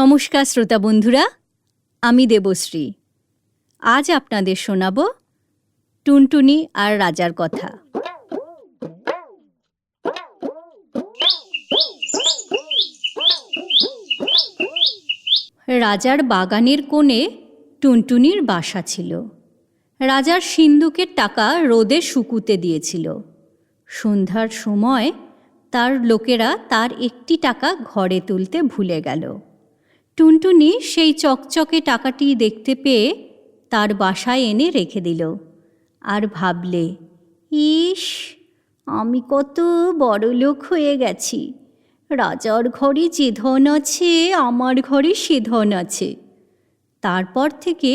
নমস্কার শ্রোতা বন্ধুরা, আমি দেবশ্রী। আজ আপনাদের শোনাব টুনটুনি আর রাজার কথা। রাজার বাগানের কোণে টুনটুনির বাসা ছিল। রাজার সিন্দুকের টাকা রোদে শুকুতে দিয়েছিল। সন্ধ্যার সময় তার লোকেরা তার একটি টাকা ঘরে তুলতে ভুলে গেল। টুনটুনি সেই চকচকে টাকাটি দেখতে পেয়ে তার বাসায় এনে রেখে দিল আর ভাবলে, ইস, আমি কত বড় লোক হয়ে গেছি। রাজার ঘরে যে ধন আছে, আমার ঘরে সে ধন আছে। তারপর থেকে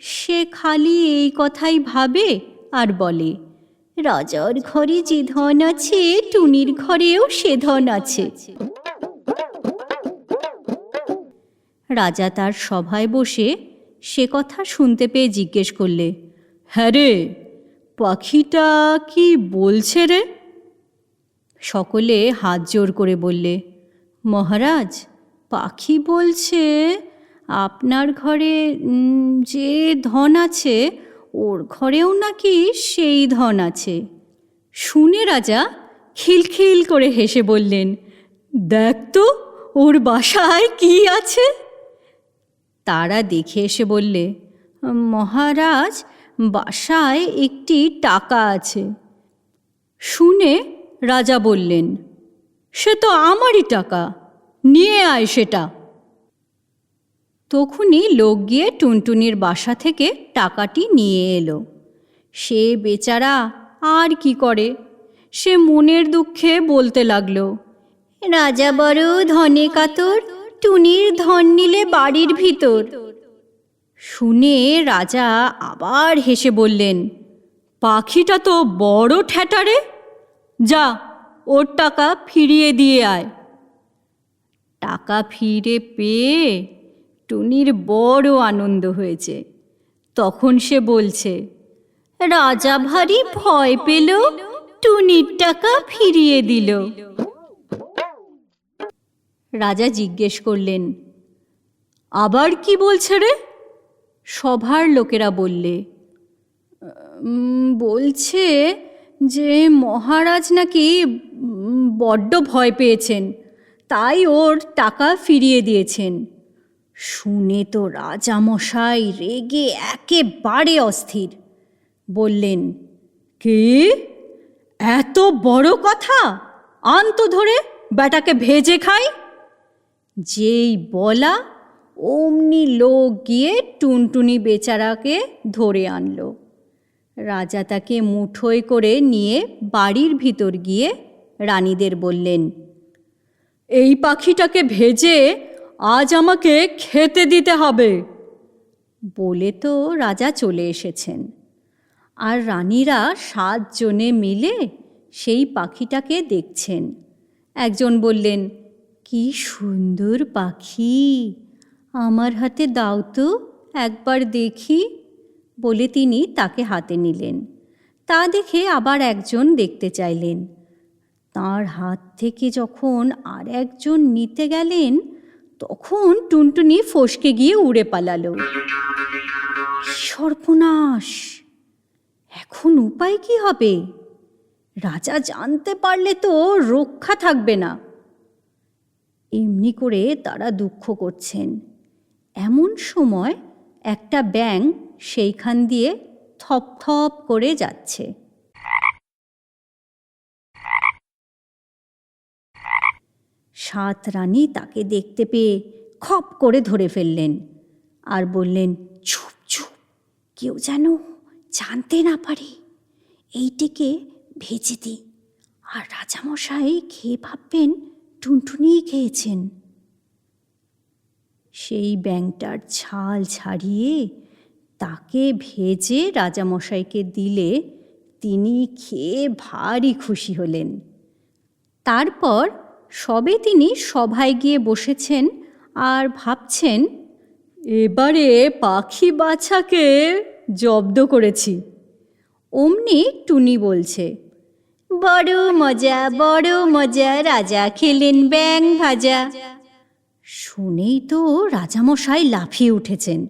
সে খালি এই কথাই ভাবে আর বলে, রাজার ঘরে যে ধন আছে, টুনির ঘরেও সে ধন আছে। রাজা তার সভায় বসে সে কথা শুনতে পেয়ে জিজ্ঞেস করলে হ্যাঁ রে, পাখিটা কি বলছে রে? সকলে হাত জোর করে বললে, মহারাজ, পাখি বলছে আপনার ঘরে যে ধন আছে, ওর ঘরেও নাকি সেই ধন আছে। শুনে রাজা খিলখিল করে হেসে বললেন, দেখ তো, ওর বাসায় কি আছে? তারা দেখে এসে বললে, মহারাজ, বাসায় একটি টাকা আছে। শুনে রাজা বললেন, সে তো আমারই টাকা, নিয়ে আয় সেটা। তখনই লোক গিয়ে টুনটুনির বাসা থেকে টাকাটি নিয়ে এলো। সে বেচারা আর কি করে? সে মনের দুঃখে বলতে লাগল, রাজা বড় ধনে কাতর টুনির ধন নিলে বাড়ির ভিতর। শুনে রাজা আবার হেসে বললেন, পাখিটা তো বড় ঠ্যাটারে যা, ওর টাকা ফিরিয়ে দিয়ে আয়। টাকা ফিরে পেয়ে টুনির বড় আনন্দ হয়েছে। তখন সে বলছে, রাজা ভারী ভয় পেল, টুনির টাকা ফিরিয়ে দিল। রাজা জিজ্ঞেস করলেন, আবার কি বলছে রে? সভার লোকেরা বললে বলছে যে মহারাজ নাকি বড্ড ভয় পেয়েছেন, তাই ওর টাকা ফিরিয়ে দিয়েছেন। শুনে তো রাজামশাই রেগে একেবারে অস্থির। বললেন, কে? এত বড় কথা? আন্ত ধরে বেটাকে ভেজে খাই। যেই বলা অমনি লোক গিয়ে টুনটুনি বেচারাকে ধরে আনলো। রাজা তাকে মুঠোয় করে নিয়ে বাড়ির ভিতর গিয়ে রানীদের বললেন, এই পাখিটাকে ভেজে আজ আমাকে খেতে দিতে হবে। বলে তো রাজা চলে এসেছেন। আর রানীরা সাতজনে মিলে সেই পাখিটাকে দেখছেন। একজন বললেন কি সুন্দর পাখি। আমার হাতে দাও তো, একবার দেখি। বলে তিনি তাকে হাতে নিলেন। তা দেখে আবার একজন দেখতে চাইলেন। তার হাত থেকে যখন আর একজন নিতে গেলেন, তখন টুনটুনি ফসকে গিয়ে উড়ে পালালো। সর্বনাশ! এখন উপায় কি হবে? রাজা জানতে পারলে তো রক্ষা থাকবে না। এমনি করে তারা দুঃখ করছেন। এমন সময় একটা ব্যাং সেইখান দিয়ে থপ থপ করে যাচ্ছে। সাত রানী তাকে দেখতে পেয়ে খপ করে ধরে ফেললেন আর বললেন, চুপ চুপ, কেউ যেন জানতে না পারে। এইটিকে ভেজে দিই। আর রাজামশাই খেয়ে ভাববেন টুনটুনিই খেয়েছেন। সেই ব্যাংটার ছাল ছাড়িয়ে তাকে ভেজে রাজামশাইকে দিলে তিনি খেয়ে ভারী খুশি হলেন। তারপর সবে তিনি সভায় গিয়ে বসেছেন আর ভাবছেন, এবারে পাখি বাছাকে জব্দ করেছি। অমনি টুনি বলছে বড় মজা বড় মজা, রাজা খেলেন ব্যাং ভাজা। শুনেই তো রাজামশাই লাফিয়ে উঠেছেন।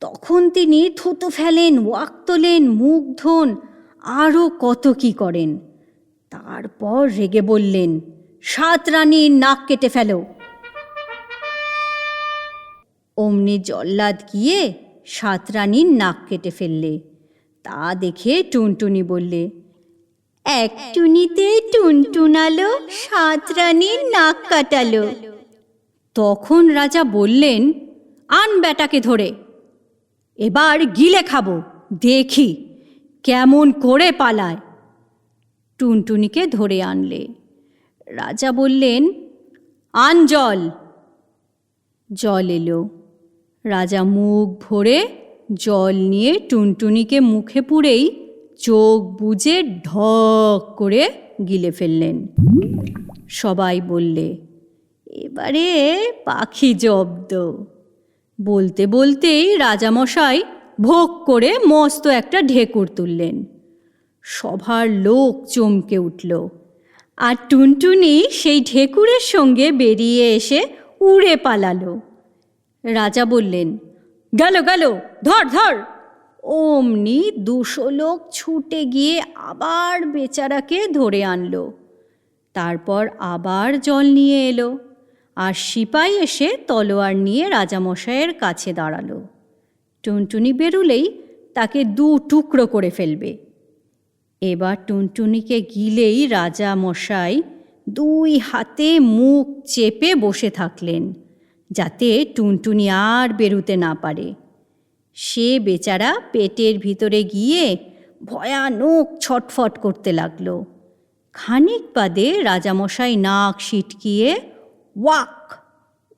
তখন তিনি থুতু ফেলেন, ওয়াক তোলেন, মুখ ধোন আরও কত কি করেন। তারপর রেগে বললেন, সাত রানীর নাক কেটে ফেলো। অমনি জল্লাদ গিয়ে সাত রানীর নাক কেটে ফেললে। তা দেখে টুনটুনি বললে এক টুনিতে টুনটুনালো, সাত রানীর নাক কাটালো। তখন রাজা বললেন, আন বেটাকে ধরে। এবার গিলে খাব, দেখি কেমন করে পালায়। টুনটুনিকে ধরে আনলে। রাজা বললেন, আন জল। জল এলো। রাজা মুখ ভরে জল নিয়ে টুনটুনিকে মুখে পুরেই চোখ বুজে ঢক করে গিলে ফেললেন। সবাই বললে, এবারে পাখি জব্দ। বলতে বলতেই রাজামশাই ভোগ করে মস্ত একটা ঢেকুর তুললেন। সভার লোক চমকে উঠল। আর টুনটুনি সেই ঢেকুরের সঙ্গে বেরিয়ে এসে উড়ে পালালো। রাজা বললেন, গেল গেল, ধর ধর। অমনি দুশো লোক ছুটে গিয়ে আবার বেচারাকে ধরে আনলো। তারপর আবার জল নিয়ে এলো আর সিপাই এসে তলোয়ার নিয়ে রাজামশাইয়ের কাছে দাঁড়াল। টুনটুনি বেরুলেই তাকে দু টুকরো করে ফেলবে। এবার টুনটুনিকে গিলেই রাজা মশাই দুই হাতে মুখ চেপে বসে থাকলেন যাতে টুনটুনি আর বেরুতে না পারে। সে বেচারা পেটের ভিতরে গিয়ে ভয়ানক ছটফট করতে লাগল। খানিক বাদে রাজামশাই নাক সিটকিয়ে ওয়াক,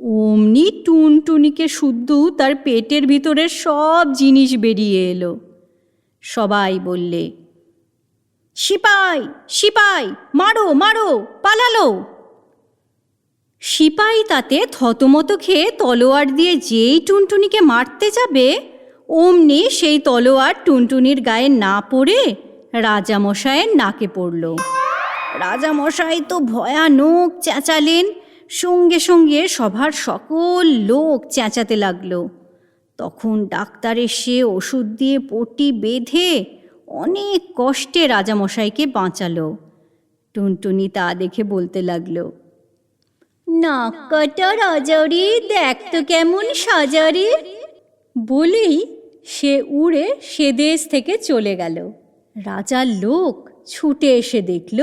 অমনি টুনটুনিকে শুদ্ধ তার পেটের ভিতরের সব জিনিস বেরিয়ে এলো। সবাই বললে, সিপাই সিপাই, মারো মারো, পালালো। সিপাই তাতে থতমত খেয়ে তলোয়ার দিয়ে যেই টুনটুনিকে মারতে যাবে অমনি সেই তলোয়ার টুনটুনির গায়ে না পড়ে রাজামশায়ের নাকে পড়ল। রাজামশাই তো ভয়ানক চেঁচালেন, সঙ্গে সঙ্গে সভার সকল লোক চেঁচাতে লাগল। তখন ডাক্তার এসে ওষুধ দিয়ে পটি বেঁধে অনেক কষ্টে রাজামশাইকে বাঁচালো। টুনটুনি তা দেখে বলতে লাগল, নাক কাটা রাজারি দেখ তো কেমন সাজারি। বলেই সে উড়ে সে দেশ থেকে চলে গেল। রাজার লোক ছুটে এসে দেখল,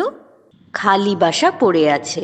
খালি বাসা পড়ে আছে।